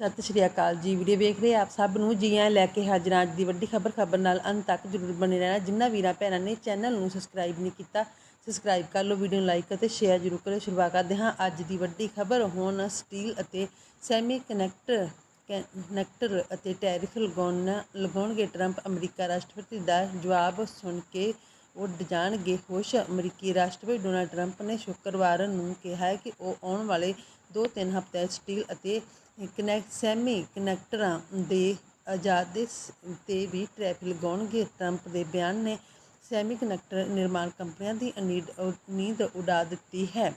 ਸਤਿ ਸ਼੍ਰੀ ਅਕਾਲ ਜੀ। ਵੀਡੀਓ ਵੇਖ ਰਹੇ ਆਪ ਸਭ ਨੂੰ। ਜੀ ਆਇਆਂ ਲੈ ਕੇ ਹਾਜ਼ਰ ਹਾਂ ਅੱਜ ਦੀ ਵੱਡੀ ਖਬਰ। ਖਬਰ ਨਾਲ ਅੰਤ ਤੱਕ ਜਰੂਰ ਬਣੇ ਰਹਿਣਾ। ਜਿਨ੍ਹਾਂ ਵੀਰਾਂ ਭੈਣਾਂ ਨੇ ਚੈਨਲ ਨੂੰ ਸਬਸਕ੍ਰਾਈਬ ਨਹੀਂ ਕੀਤਾ, ਸਬਸਕ੍ਰਾਈਬ ਕਰ ਲਓ, ਵੀਡੀਓ ਨੂੰ ਲਾਈਕ ਅਤੇ ਸ਼ੇਅਰ ਜਰੂਰ ਕਰੋ ਸ਼ੁਰੂਆਤ ਕਰਦੇ ਹਾਂ ਅੱਜ ਦੀ ਵੱਡੀ ਖਬਰ। ਹੁਣ ਸਟੀਲ ਅਤੇ ਸੈਮੀ ਕਨੈਕਟਰ ਕਨੈਕਟਰ ਅਤੇ ਟੈਰਿਫ ਲਗਾਉਣ, ਲਗਾਉਣਗੇ ਟਰੰਪ। ਅਮਰੀਕਾ ਰਾਸ਼ਟਰਪਤੀ ਦਾ ਜਵਾਬ ਸੁਣ ਕੇ ਉੱਡ ਜਾਣਗੇ ਹੋਸ਼ ਅਮਰੀਕੀ ਰਾਸ਼ਟਰਪਤੀ ਡੋਨਾਲਡ ਟਰੰਪ ਨੇ ਸ਼ੁੱਕਰਵਾਰ ਨੂੰ ਕਿਹਾ ਕਿ ਉਹ ਆਉਣ ਵਾਲੇ 2-3 ਹਫ਼ਤਿਆਂ ਸਟੀਲ ਅਤੇ ਕਨੈਕਟ ਸੈਮੀ ਕਨੈਕਟਰਾਂ ਦੇ ਆਜ਼ਾਦੇ ਤੇ ਵੀ ਟੈਰਿਫ ਲਗਾਉਣਗੇ। ਟਰੰਪ ਦੇ ਬਿਆਨ ਨੇ ਸੈਮੀ ਕਨੈਕਟਰ ਨਿਰਮਾਣ ਕੰਪਨੀਆਂ ਦੀ ਉਨੀਦ ਉਮੀਦ ਉਡਾ ਦਿੱਤੀ ਹੈ।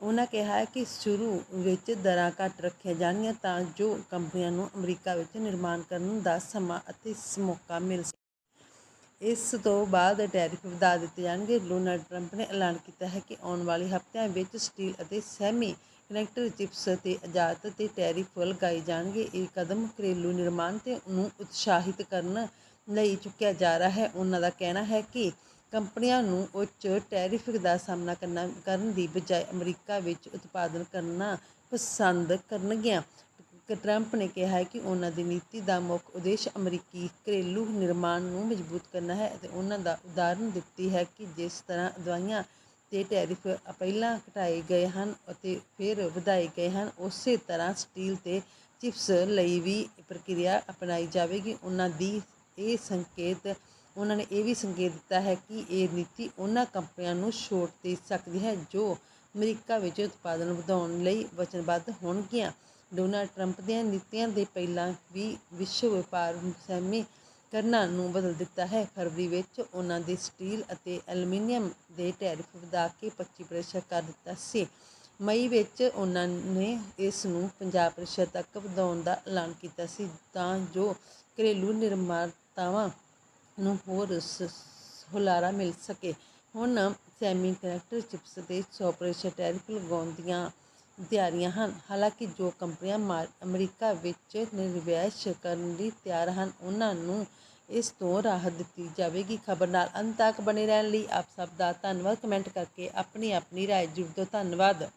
ਉਹਨਾਂ ਕਿਹਾ ਹੈ ਕਿ ਸ਼ੁਰੂ ਵਿੱਚ ਦਰਾਂ ਘੱਟ ਰੱਖੀਆਂ ਜਾਣਗੀਆਂ ਤਾਂ ਜੋ ਕੰਪਨੀਆਂ ਨੂੰ ਅਮਰੀਕਾ ਵਿੱਚ ਨਿਰਮਾਣ ਕਰਨ ਦਾ ਸਮਾਂ ਅਤੇ ਮੌਕਾ ਮਿਲ ਸਕੇ। ਇਸ ਤੋਂ ਬਾਅਦ ਟੈਰਿਫ ਵਧਾ ਦਿੱਤੇ ਜਾਣਗੇ। ਡੋਨਾਲਡ ਟਰੰਪ ਨੇ ਐਲਾਨ ਕੀਤਾ ਹੈ ਕਿ ਆਉਣ ਵਾਲੇ ਹਫ਼ਤਿਆਂ ਵਿੱਚ ਸਟੀਲ ਅਤੇ ਸੈਮੀ ਕਨੈਕਟਰ ਚਿਪਸ ਅਤੇ ਆਯਾਤ ਤੇ ਟੈਰਿਫ ਲਗਾਏ ਜਾਣਗੇ। ਇਹ ਕਦਮ ਘਰੇਲੂ ਨਿਰਮਾਣ ਤੇ ਨੂੰ ਉਤਸ਼ਾਹਿਤ ਕਰਨ ਲਈ ਚੁੱਕਿਆ ਜਾ ਰਿਹਾ ਹੈ। ਉਹਨਾਂ ਦਾ ਕਹਿਣਾ ਹੈ ਕਿ ਕੰਪਨੀਆਂ ਨੂੰ ਉੱਚ ਟੈਰਿਫ ਦਾ ਸਾਹਮਣਾ ਕਰਨਾ, ਕਰਨ ਦੀ ਬਜਾਏ ਅਮਰੀਕਾ ਵਿੱਚ ਉਤਪਾਦਨ ਕਰਨਾ ਪਸੰਦ ਕਰਨਗੀਆਂ। ਟਰੰਪ ਨੇ ਕਿਹਾ ਹੈ ਕਿ ਉਹਨਾਂ ਦੀ ਨੀਤੀ ਦਾ ਮੁੱਖ ਉਦੇਸ਼ ਅਮਰੀਕੀ ਘਰੇਲੂ ਨਿਰਮਾਣ ਨੂੰ ਮਜ਼ਬੂਤ ਕਰਨਾ ਹੈ ਅਤੇ ਉਹਨਾਂ ਦਾ ਉਦਾਹਰਨ ਦਿੱਤੀ ਹੈ ਕਿ ਜਿਸ ਤਰ੍ਹਾਂ ਦਵਾਈਆਂ ਤੇ ਟੈਰਿਫ ਪਹਿਲਾਂ ਘਟਾਏ ਗਏ ਹਨ ਅਤੇ ਫਿਰ ਵਧਾਏ ਗਏ ਹਨ। ਉਸੇ ਤਰ੍ਹਾਂ ਸਟੀਲ ਤੇ ਚਿਪਸ ਲਈ ਵੀ ਪ੍ਰਕਿਰਿਆ ਅਪਣਾਈ ਜਾਵੇਗੀ। ਉਹਨਾਂ ਦੀ ਇਹ ਸੰਕੇਤ, ਉਹਨਾਂ ਨੇ ਇਹ ਵੀ ਸੰਕੇਤ ਦਿੱਤਾ ਹੈ ਕਿ ਇਹ ਨੀਤੀ ਉਹਨਾਂ ਕੰਪਨੀਆਂ ਨੂੰ ਛੋਟ ਦੇ ਸਕਦੀ ਹੈ ਜੋ ਅਮਰੀਕਾ ਵਿੱਚ ਉਤਪਾਦਨ ਵਧਾਉਣ ਲਈ ਵਚਨਬੱਧ ਹੋਣਗੀਆਂ। ਡੋਨਾਲਡ ਟਰੰਪ ਦੀਆਂ ਨੀਤੀਆਂ ਦੇ ਪਹਿਲਾਂ ਵੀ ਵਿਸ਼ਵ ਵਪਾਰ ਸਹਿਮੀ ਕਰਨਾ ਨੂੰ ਬਦਲ ਦਿੱਤਾ ਹੈ। ਫਰਵਰੀ ਵਿੱਚ ਉਹਨਾਂ ਦੇ ਸਟੀਲ ਅਤੇ ਐਲੂਮੀਨੀਅਮ ਦੇ ਟੈਰਿਫ ਵਧਾ ਕੇ 25% ਕਰ ਦਿੱਤਾ ਸੀ। ਮਈ ਵਿੱਚ ਉਹਨਾਂ ਨੇ ਇਸ ਨੂੰ 50% ਤੱਕ ਵਧਾਉਣ ਦਾ ਐਲਾਨ ਕੀਤਾ ਸੀ ਤਾਂ ਜੋ ਘਰੇਲੂ ਨਿਰਮਾਤਾਵਾਂ ਨੂੰ ਹੋਰ ਸ- ਹੁਲਾਰਾ ਮਿਲ ਸਕੇ। ਹੁਣ ਸੈਮੀ ਕੰਡਕਟਰ ਚਿਪਸ ਤੇ 100% ਟੈਰਿਫ ਲਗਾਉਣ ਦੀਆਂ ਤਿਆਰੀਆਂ ਹਨ। ਹਾਲਾਂਕਿ ਜੋ ਕੰਪਨੀਆਂ ਮਾ- ਅਮਰੀਕਾ ਵਿੱਚ ਨਿਵੇਸ਼ ਕਰਨ ਲਈ ਤਿਆਰ ਹਨ, ਉਹਨਾਂ ਨੂੰ ਇਸ ਤੋਂ ਰਾਹਤ ਦਿੱਤੀ ਜਾਵੇਗੀ। ਖਬਰ ਨਾਲ ਅੰਤ ਤੱਕ ਬਣੇ ਰਹਿਣ ਲਈ ਆਪ ਸਭ ਦਾ ਧੰਨਵਾਦ। ਕਮੈਂਟ ਕਰਕੇ ਆਪਣੀ ਆਪਣੀ ਰਾਏ ਜ਼ਰੂਰ ਦਿਓ ਧੰਨਵਾਦ।